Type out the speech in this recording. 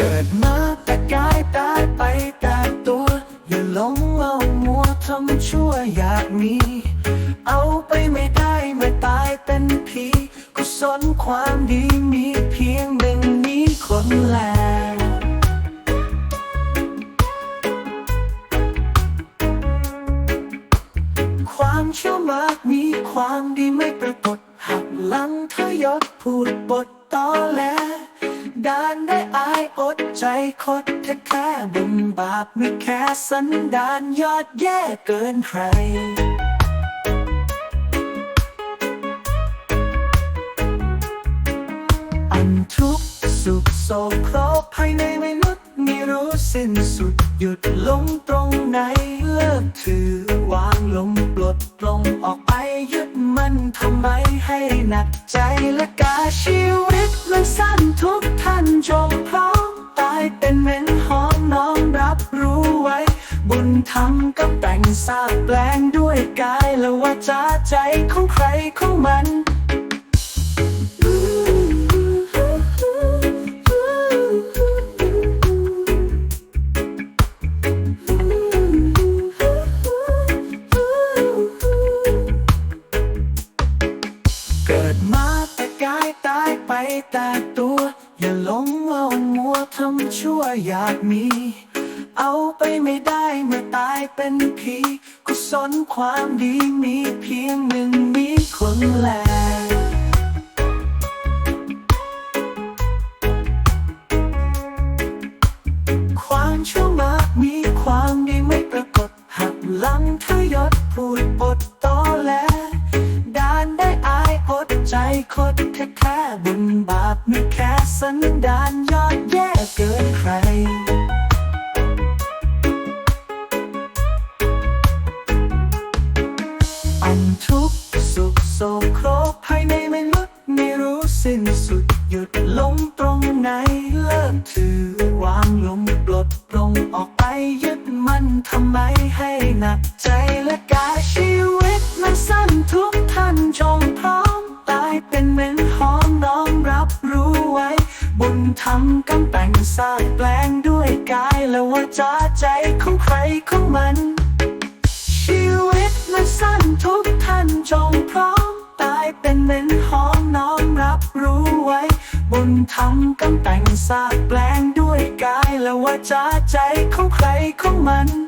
กิดมาแต่กายตายไปแต่ตัว อย่าหลงเอามัวทำชั่วอยากมี เอาไปไม่ได้เมื่อตายเป็นผีกุศลความดีมีเพียงหนึ่งนี้คนแลความชื่อมากมีความดีไม่ปรากฏหักหลังเธอยศพูดบทตอแหล ดานได้อายอดใจคดแท้แค่บุญบาปไม่แค่สันดานยอดแย่เกินใครอันทุกสุขโศกครกภายในมนุษย์ไม่รู้สิ้นสุดหยุดลงตรงไหน เลิกถือวางลงปลดปลงออกไปยึด ทำไมให้หนักใจและกาชีวิตมันสั้นทุกท่านจงพร้อมตายเป็นเหม็นหอมน้องรับรู้ไว้ บุญธรรมก็แบ่งสาบแปลงด้วยกายและวาจาใจของใครของมัน ไปแต่ตัว อย่าหลงเอามัวทำชั่วอยากมี เอาไปไม่ได้เมื่อตายเป็นผีกุศลความดีมีเพียงหนึ่งมีคนแลความชั่วมากมีความดีไม่ปรากฏหักหลัง ใจคดแค่แค่บุญบาปมีแค่สันดานยอดแย่เกินใครอันทุกข์สุขโศกโครกภายในมนุษย์ไม่รู้สิ้นสุดหยุดลงตรงไหนเลิกถือวางลงปลดปลงออกไปยึดมันทำไมให้หนักใจและ บุญธรรมกำแต่งสร้างแปลงด้วยกายและวาจาใจของใครของมัน ชีวิตมันสั้นทุกท่านจงพร้อมตายเป็นเหมือนหอมน้อมรับรู้ไว้บุญธรรมกำแต่งสร้างแปลงด้วยกายและวาจาใจของใครของมัน